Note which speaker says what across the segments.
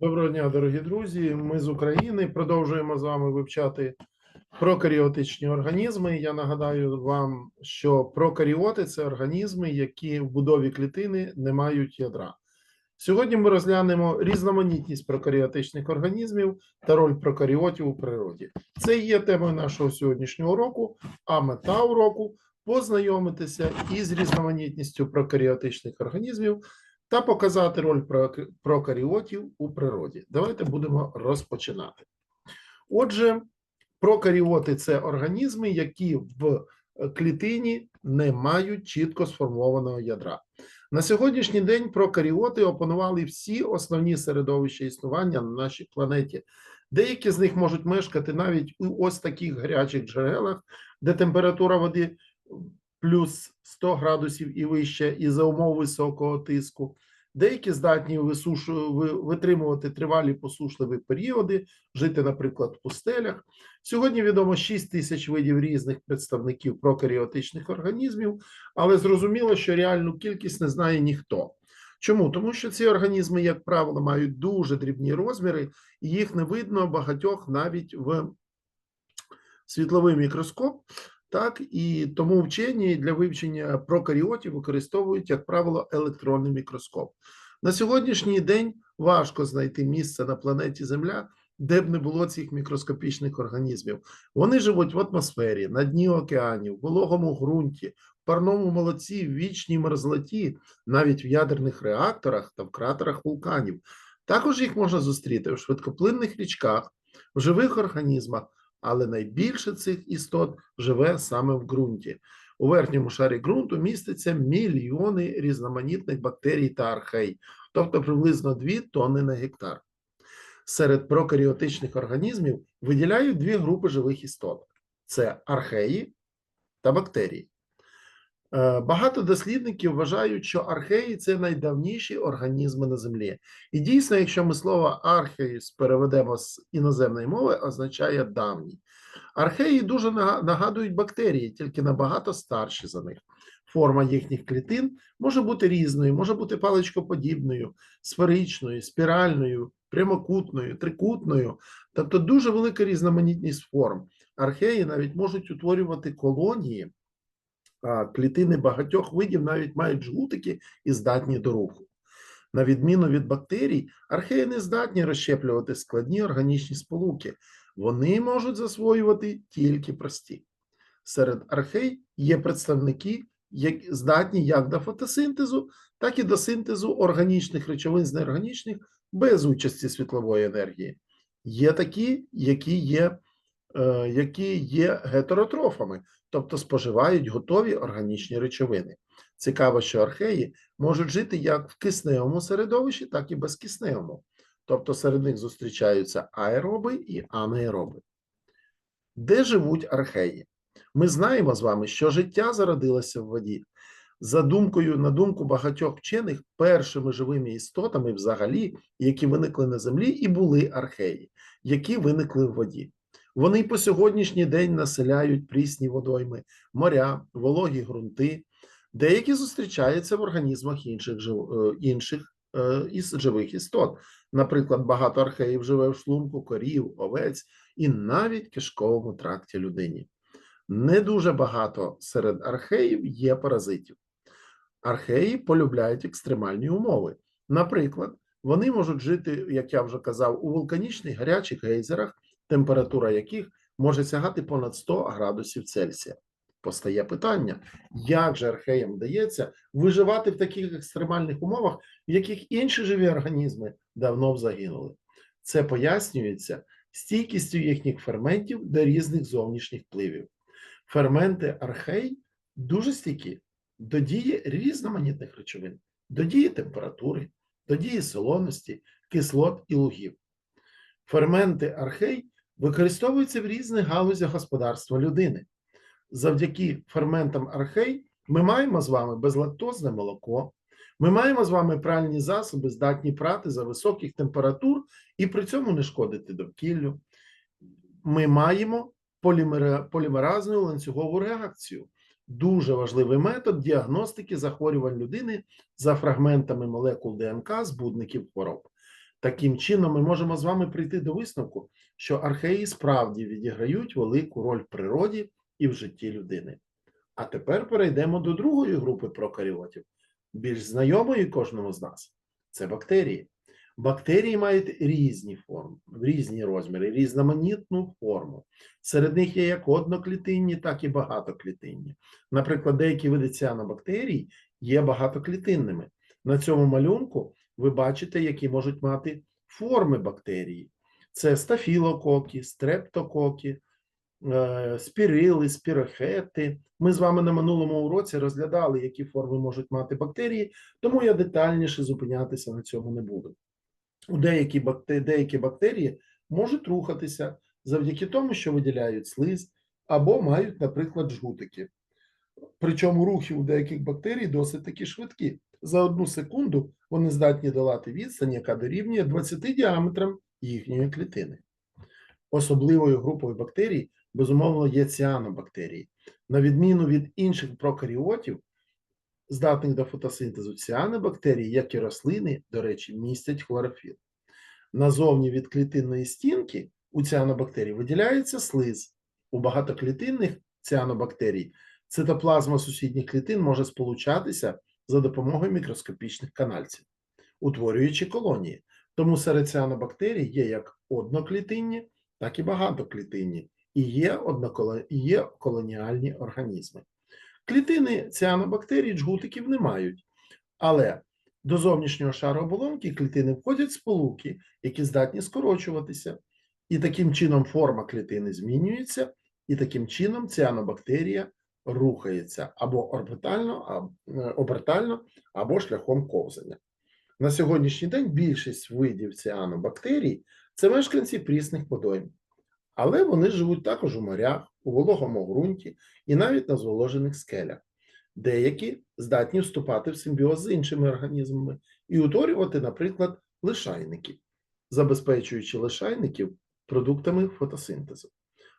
Speaker 1: Доброго дня, дорогі друзі. Ми з України продовжуємо з вами вивчати прокаріотичні організми. Я нагадаю вам, що прокаріоти це організми, які в будові клітини не мають ядра. Сьогодні ми розглянемо різноманітність прокаріотичних організмів та роль прокаріотів у природі. Це є темою нашого сьогоднішнього уроку, а мета уроку познайомитися із різноманітністю прокаріотичних організмів та показати роль прокаріотів у природі. Давайте будемо розпочинати. Отже, прокаріоти це організми, які в е, клітині не мають чітко сформованого ядра. На сьогоднішній день прокаріоти опанували всі основні середовища існування на нашій планеті. Деякі з них можуть мешкати навіть у ось таких гарячих джерелах, де температура води плюс 100 градусів і вище, і за умов високого тиску. Деякі здатні витримувати тривалі посушливі періоди, жити, наприклад, в пустелях. Сьогодні відомо 6 тисяч видів різних представників прокаріотичних організмів, але зрозуміло, що реальну кількість не знає ніхто. Чому? Тому що ці організми, як правило, мають дуже дрібні розміри, і їх не видно багатьох навіть в світловий мікроскоп. Так, і тому вчені для вивчення прокаріотів використовують, як правило, електронний мікроскоп. На сьогоднішній день важко знайти місце на планеті Земля, де б не було цих мікроскопічних організмів. Вони живуть в атмосфері, на дні океанів, в вологому ґрунті, в парному молоці, в вічній мерзлоті, навіть в ядерних реакторах та в кратерах вулканів. Також їх можна зустріти в швидкоплинних річках, в живих організмах, але найбільше цих істот живе саме в ґрунті. У верхньому шарі ґрунту міститься мільйони різноманітних бактерій та архей, тобто приблизно 2 тонни на гектар. Серед прокаріотичних організмів виділяють дві групи живих істот: це археї та бактерії. Е, Багато дослідників вважають, що археї це найдавніші організми на Землі. І дійсно, якщо ми слово археїс переведемо з іноземної мови, означає давній. Археї дуже нагадують бактерії, тільки набагато старші за них. Форма їхніх клітин може бути різною, може бути паличкоподібною, сферичною, спіральною, прямокутною, трикутною, тобто дуже велика різноманітність форм. Археї навіть можуть утворювати колонії, клітини багатьох видів навіть мають жгутики і здатні до руху. На відміну від бактерій, археї не здатні розщеплювати складні органічні сполуки. Вони можуть засвоювати тільки прості. Серед архей є представники, які здатні як до фотосинтезу, так і до синтезу органічних речовин з неорганічних без участі світлової енергії. Є такі, які є, е, які є гетеротрофами, тобто споживають готові органічні речовини. Цікаво, що археї можуть жити як в кисневому середовищі, так і безкисневому. Тобто серед них зустрічаються аероби і анаероби. Де живуть археї? Ми знаємо з вами, що життя зародилося в воді. За думкою, на думку багатьох вчених, першими живими істотами взагалі, які виникли на землі, і були археї, які виникли в воді. Вони й по сьогоднішній день населяють прісні водойми, моря, вологі ґрунти, деякі зустрічаються в організмах інших, е, інших е, із живих істот. Наприклад, багато археїв живе в шлунку корів, овець і навіть кишковому тракті людині. Не дуже багато серед археїв є паразитів. Археї полюбляють екстремальні умови. Наприклад, вони можуть жити, як я вже казав, у вулканічних гарячих гейзерах, температура яких може сягати понад 100 градусів Цельсія. Постає питання, як же археям вдається виживати в таких екстремальних умовах, в яких інші живі організми давно б загинули. Це пояснюється стійкістю їхніх ферментів до різних зовнішніх впливів. Ферменти архей дуже стійкі до дії різноманітних речовин, до дії температури, до дії солоності, кислот і лугів. Ферменти архей використовуються в різних галузях господарства людини. Завдяки ферментам архей ми маємо з вами безлактозне молоко, ми маємо з вами пральні засоби, здатні прати за високих температур і при цьому не шкодити довкіллю. Ми маємо полімеразну ланцюгову реакцію. Дуже важливий метод діагностики захворювань людини за фрагментами молекул ДНК збудників хвороб. Таким чином, ми можемо з вами прийти до висновку, що археї справді відіграють велику роль в природі і в житті людини. А тепер перейдемо до другої групи прокаріотів, більш знайомої кожному з нас це бактерії. Бактерії мають різні форми, різні розміри, різноманітну форму. Серед них є як одноклітинні, так і багатоклітинні. Наприклад, деякі види ціанобактерій є багатоклітинними. На цьому малюнку ви бачите, які можуть мати форми бактерії. Це стафілококи, стрептококи, е, спірили, спірохети. Ми з вами на минулому уроці розглядали, які форми можуть мати бактерії, тому я детальніше зупинятися на цьому не буду. У деякі бактерії, деякі бактерії можуть рухатися завдяки тому, що виділяють слиз, або мають, наприклад, жгутики. Причому рухи у деяких бактерій досить таки швидкі. За одну секунду вони здатні долати відстань, яка дорівнює 20 діаметрам їхньої клітини. Особливою групою бактерій, безумовно, є ціанобактерії. На відміну від інших прокаріотів, здатних до фотосинтезу, ціанобактерії, як і рослини, до речі, містять хлорофіл. Назовні від клітинної стінки у ціанобактерій виділяється слиз. У багатоклітинних ціанобактерій цитоплазма сусідніх клітин може сполучатися за допомогою мікроскопічних канальців, утворюючи колонії. Тому серед ціанобактерій є як одноклітинні, так і багатоклітинні, і є, і є колоніальні організми. Клітини ціанобактерій джгутиків не мають, але до зовнішнього шару оболонки клітини входять сполуки, які здатні скорочуватися, і таким чином форма клітини змінюється, і таким чином ціанобактерія рухається або орбітально, а- е, обертально, або шляхом ковзання. На сьогоднішній день більшість видів ціанобактерій це мешканці прісних водойм, але вони живуть також у морях, у вологому ґрунті і навіть на зволожених скелях. Деякі здатні вступати в симбіоз з іншими організмами і утворювати, наприклад, лишайники, забезпечуючи лишайників продуктами фотосинтезу.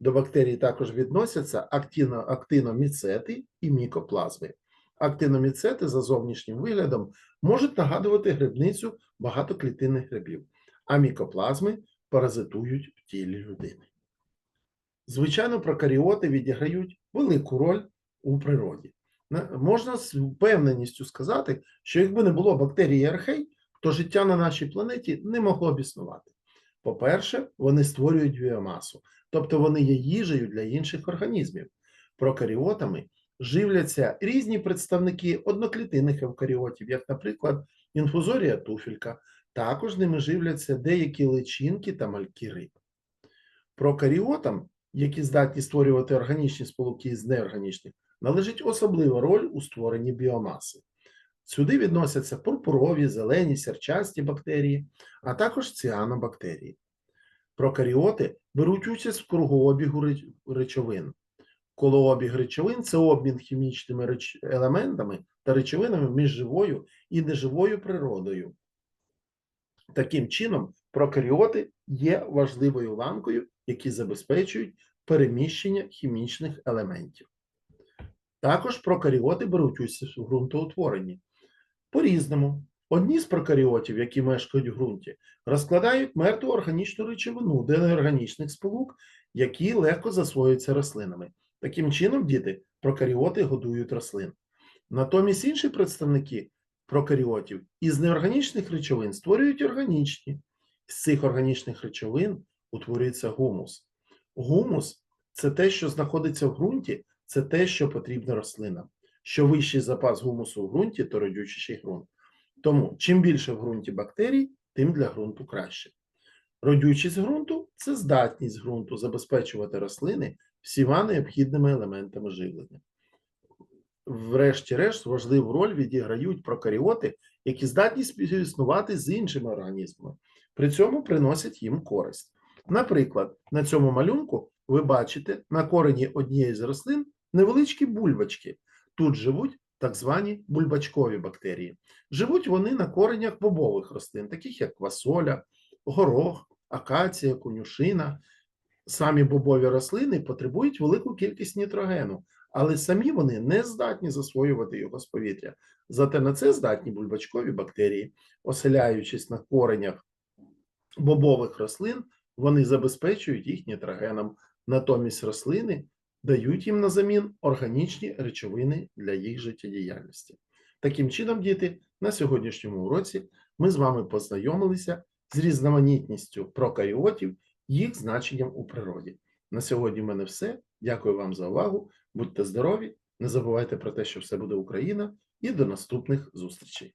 Speaker 1: До бактерій також відносяться актино, актиноміцети і мікоплазми. Актиноміцети за зовнішнім виглядом можуть нагадувати грибницю багатоклітинних грибів, а мікоплазми паразитують в тілі людини. Звичайно, прокаріоти відіграють велику роль у природі. Можна з впевненістю сказати, що якби не було бактерій архей, то життя на нашій планеті не могло б існувати. По-перше, вони створюють біомасу, тобто вони є їжею для інших організмів. Прокаріотами живляться різні представники одноклітинних евкаріотів, як, наприклад, інфузорія туфелька. Також ними живляться деякі личинки та мальки риб. Прокаріотам, які здатні створювати органічні сполуки з неорганічних, належить особлива роль у створенні біомаси. Сюди відносяться пурпурові, зелені, сірчасті бактерії, а також ціанобактерії. Прокаріоти беруть участь в кругообігу речовин. Колообіг речовин це обмін хімічними елементами та речовинами між живою і неживою природою. Таким чином, прокаріоти є важливою ланкою, які забезпечують переміщення хімічних елементів. Також прокаріоти беруть участь у ґрунтоутворенні. По-різному. Одні з прокаріотів, які мешкають в ґрунті, розкладають мертву органічну речовину до неорганічних сполук, які легко засвоюються рослинами. Таким чином, діти, прокаріоти годують рослин. Натомість інші представники прокаріотів із неорганічних речовин створюють органічні. З цих органічних речовин утворюється гумус. Гумус це те, що знаходиться в ґрунті, це те, що потрібно рослинам. Що вищий запас гумусу в ґрунті, то родючіший ґрунт. Тому чим більше в ґрунті бактерій, тим для ґрунту краще. Родючість ґрунту це здатність ґрунту забезпечувати рослини всіма необхідними елементами живлення. Врешті-решт, важливу роль відіграють прокаріоти, які здатні співіснувати з іншими організмами, при цьому приносять їм користь. Наприклад, на цьому малюнку ви бачите на корені однієї з рослин невеличкі бульбочки. Тут живуть так звані бульбачкові бактерії. Живуть вони на коренях бобових рослин, таких як квасоля, горох, акація, конюшина. Самі бобові рослини потребують велику кількість нітрогену, але самі вони не здатні засвоювати його з повітря. Зате на це здатні бульбачкові бактерії, оселяючись на коренях бобових рослин, вони забезпечують їх нітрогеном. Натомість рослини дають їм на замін органічні речовини для їх життєдіяльності. Таким чином, діти, на сьогоднішньому уроці ми з вами познайомилися з різноманітністю прокаріотів, їх значенням у природі. На сьогодні в мене все. Дякую вам за увагу. Будьте здорові, не забувайте про те, що все буде Україна, і до наступних зустрічей.